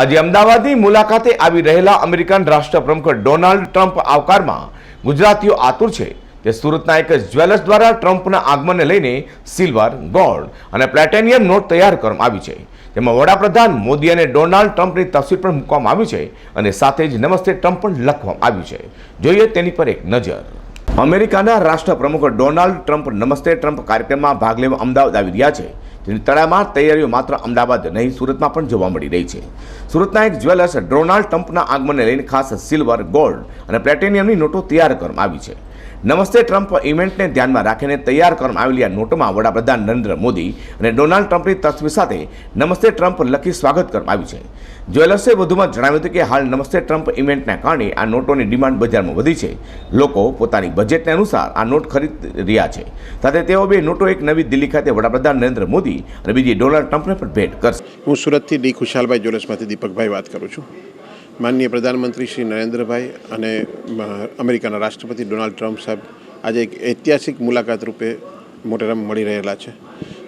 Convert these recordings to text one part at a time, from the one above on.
આજે અમદાવાદની મુલાકાતે આવી રહેલા અમેરિકન રાષ્ટ્રપ્રમુખ ડોનાલ્ડ ટ્રમ્પ આવકારમાં ગુજરાતીઓ આતુર છે. તે સુરતના એક જ્વેલર્સ દ્વારા ટ્રમ્પના આગમનને લઈને સિલ્વર, ગોલ્ડ અને પ્લેટેનિયમ નોટ તૈયાર કરવામાં આવી છે. તેમાં વડાપ્રધાન મોદી અને ડોનાલ્ડ ટ્રમ્પની તસવીર પણ મૂકવામાં આવી છે અને સાથે જ નમસ્તે ટ્રમ્પ પણ લખવામાં આવ્યું છે. જોઈએ તેની પર એક નજર. અમેરિકાના રાષ્ટ્રપ્રમુખ ડોનાલ્ડ ટ્રમ્પ નમસ્તે ટ્રમ્પ કાર્યક્રમમાં ભાગ લેવા અમદાવાદ આવી રહ્યા છે. જેની તળામાં તૈયારીઓ માત્ર અમદાવાદ નહીં, સુરતમાં પણ જોવા મળી રહી છે. સુરતના એક જ્વેલર્સ ડોનાલ્ડ ટ્રમ્પના આગમનને લઈને ખાસ સિલ્વર ગોલ્ડ અને પ્લેટિનિયમની નોટો તૈયાર કરવામાં આવી છે. નમસ્તે, ટ્રમ્પ ઇવેન્ટને ધ્યાનમાં રાખીને તૈયાર કરવામાં આવેલી આ નોટોમાં વડાપ્રધાન નરેન્દ્ર મોદી અને ડોનાલ્ડ ટ્રમ્પની તસવીર સાથે નમસ્તે, ટ્રમ્પ લખી સ્વાગત કરવામાં આવ્યું છે. જ્વેલર્સે વધુમાં જણાવ્યું હતું કે હાલ નમસ્તે, ટ્રમ્પ ઇવેન્ટના કારણે આ નોટોની ડિમાન્ડ બજારમાં વધી છે. લોકો પોતાની બજેટને અનુસાર આ નોટ ખરીદ રહ્યા છે. સાથે તેઓ બે નોટો, એક નવી દિલ્હી ખાતે વડાપ્રધાન નરેન્દ્ર મોદી અને બીજી ડોનાલ્ડ ટ્રમ્પને પણ ભેટ કરશે. હું સુરતથી ડી. ખુશાલભાઈ જ્વેલર્સમાંથી દીપકભાઈ વાત કરું છું. માનનીય પ્રધાનમંત્રી શ્રી નરેન્દ્રભાઈ અને અમેરિકાના રાષ્ટ્રપતિ ડોનાલ્ડ ટ્રમ્પ સાહેબ આજે એક ઐતિહાસિક મુલાકાત રૂપે મોટેરામાં મળી રહેલા છે.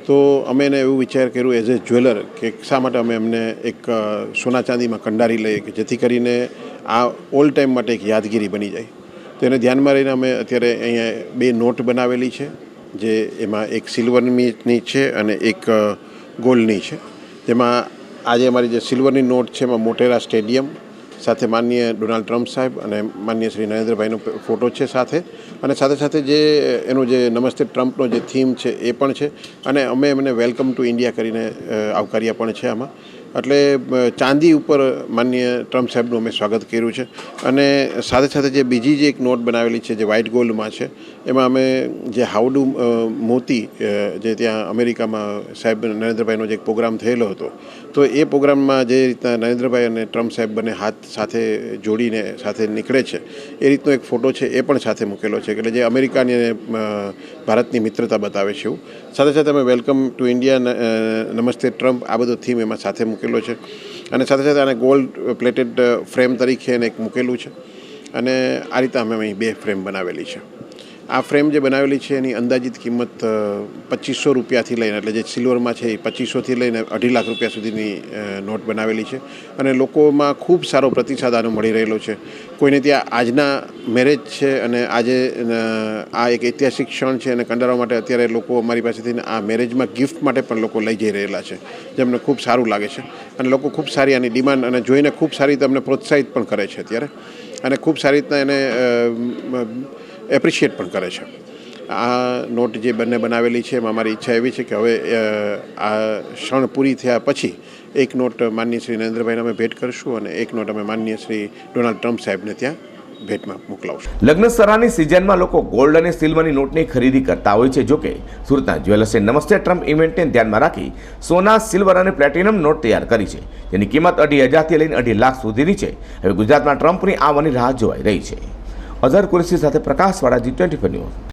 તો અમે એને એવું વિચાર કર્યું એઝ એ જ્વેલર કે શા માટે અમે એમને એક સોના ચાંદીમાં કંડારી લઈએ કે જેથી કરીને આ ઓલ ટાઈમ માટે એક યાદગીરી બની જાય. તો એને ધ્યાનમાં રહીને અમે અત્યારે અહીંયા બે નોટ બનાવેલી છે, જે એમાં એક સિલ્વરની છે અને એક ગોલ્ડની છે. જેમાં આજે અમારી જે સિલ્વરની નોટ છે એમાં મોટેરા સ્ટેડિયમ સાથે માનનીય ડોનાલ્ડ ટ્રમ્પ સાહેબ અને માનનીય શ્રી નરેન્દ્રભાઈનો ફોટો છે સાથે. અને સાથે સાથે જે એનો જે નમસ્તે ટ્રમ્પનો જે થીમ છે એ પણ છે. અને અમે એમને વેલકમ ટુ ઇન્ડિયા કરીને આવકાર્યા પણ છે આમાં. એટલે ચાંદી ઉપર માન્ય ટ્રમ્પ સાહેબનું અમે સ્વાગત કર્યું છે. અને સાથે સાથે જે બીજી જે એક નોટ બનાવેલી છે જે વ્હાઇટ ગોલ્ડમાં છે, એમાં અમે જે હાઉડુ મોતી જે ત્યાં અમેરિકામાં સાહેબ નરેન્દ્રભાઈનો જે એક પ્રોગ્રામ થયેલો હતો, તો એ પ્રોગ્રામમાં જે રીતના નરેન્દ્રભાઈ અને ટ્રમ્પ સાહેબ બંને હાથ સાથે જોડીને સાથે નીકળે છે, એ રીતનો એક ફોટો છે એ પણ સાથે મૂકેલો છે, એટલે જે અમેરિકાની અને ભારતની મિત્રતા બતાવે છે એવું. સાથે સાથે અમે welcome to India Namaste Trump, આ બધો થીમ એમાં સાથે મૂકેલો છે. અને સાથે સાથે આને ગોલ્ડ પ્લેટેડ ફ્રેમ તરીકે એને એક મૂકેલું છે. અને આ રીતે અમે અહીં બે ફ્રેમ બનાવેલી છે. આ ફ્રેમ જે બનાવેલી છે એની અંદાજિત કિંમત પચીસો રૂપિયાથી લઈને, એટલે જે સિલ્વરમાં છે એ પચીસોથી લઈને અઢી લાખ રૂપિયા સુધીની નોટ બનાવેલી છે. અને લોકોમાં ખૂબ સારો પ્રતિસાદ આનો મળી રહેલો છે. કોઈને ત્યાં આજના મેરેજ છે અને આજે આ એક ઐતિહાસિક ક્ષણ છે અને કંડારવા માટે અત્યારે લોકો અમારી પાસેથી આ મેરેજમાં ગિફ્ટ માટે પણ લોકો લઈ જઈ રહેલા છે. જેમને ખૂબ સારું લાગે છે. અને લોકો ખૂબ સારી આની ડિમાન્ડ અને જોઈને ખૂબ સારી રીતે અમને પ્રોત્સાહિત પણ કરે છે અત્યારે. અને ખૂબ સારી રીતના એને એપ્રિશિએટ પણ કરે છે. આ નોટ જે બંને બનાવેલી છે, એમાં મારી ઈચ્છા એવી છે કે હવે આ ક્ષણ પૂરી થયા પછી એક નોટ માનનીય શ્રી નરેન્દ્રભાઈને અમે ભેટ કરીશું અને એક નોટ અમે માનનીય શ્રી ડોનાલ્ડ ટ્રમ્પ સાહેબને ત્યાં ભેટમાં મોકલાવશું. લગ્ન સરાની સિઝનમાં લોકો ગોલ્ડ અને સિલ્વરની નોટની ખરીદી કરતા હોય છે. જોકે સુરતના જ્વેલર્સે નમસ્તે ટ્રમ્પ ઇવેન્ટને ધ્યાનમાં રાખી સોના, સિલ્વર અને પ્લેટિનમ નોટ તૈયાર કરી છે. જેની કિંમત અઢી હજારથી લઈને અઢી લાખ સુધીની છે. હવે ગુજરાતમાં ટ્રમ્પની આવવાની રાહ જોવાઈ રહી છે. અઝહર કુરેશી સાથે પ્રકાશવાળા જી ટ્વેન્ટી ન્યૂઝ